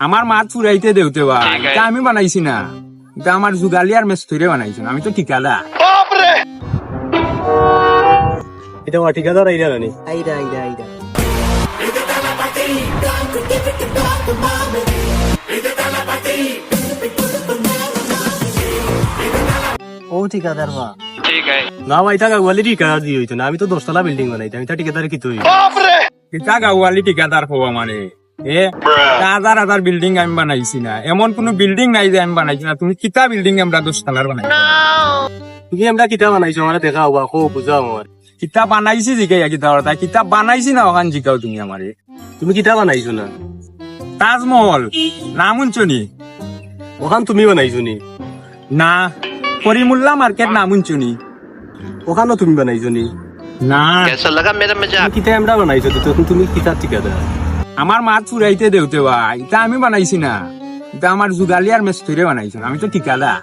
আমার মাছ চুরাইতে দেউতে বা। আমি বানাইছি না। এটা আমার যুগালি আর মেস মেস্তরে বানাইছেন আমি তো ঠিকাদার এটা আমার ঠিকাদার আইডিয়া রানি। আইরা আইরা আইরা। ও ঠিকাদার বা না ভাই টাকা বলে ঠিকাদার দিয়ে হইতো না। আমি তো দশতলা বিল্ডিং বানাইতে আমি তো ঠিকাদার কি তুই ঠিকাদার হওয়া মানে। হাজার হাজার বিল্ডিং আমি বানাইছি না। এমন কোনো বিল্ডিং নাই যে আমি বানাইছি না। তুমি কিতা বিল্ডিং আমরা দশ কালার বানাইছি? তুমি আমরা কিতা বানাইছো? আমার দেখা হবা খুব বুঝাও আমার। কিতা বানাইছি জিকাই কিতা ওরা কিতা বানাইছি না ওখান জিকাও তুমি আমারে। তুমি কিতা বানাইছো না? তাজমহল নাম উঞ্চনি ওখান তুমি বানাইছো নি? না। করিমুল্লা মার্কেট নাম উঞ্চনি ওখানও তুমি বানাইছো নি? না। কিতা আমরা বানাইছো? তো তুমি কিতা ঠিকাদার? আমার মাছ চুরাইতে দেউতে ভাই এটা আমি বানাইছি না। এটা আমার যুগালি আর মেস্তুরে বানাইছি আমি তো ঠিকাদার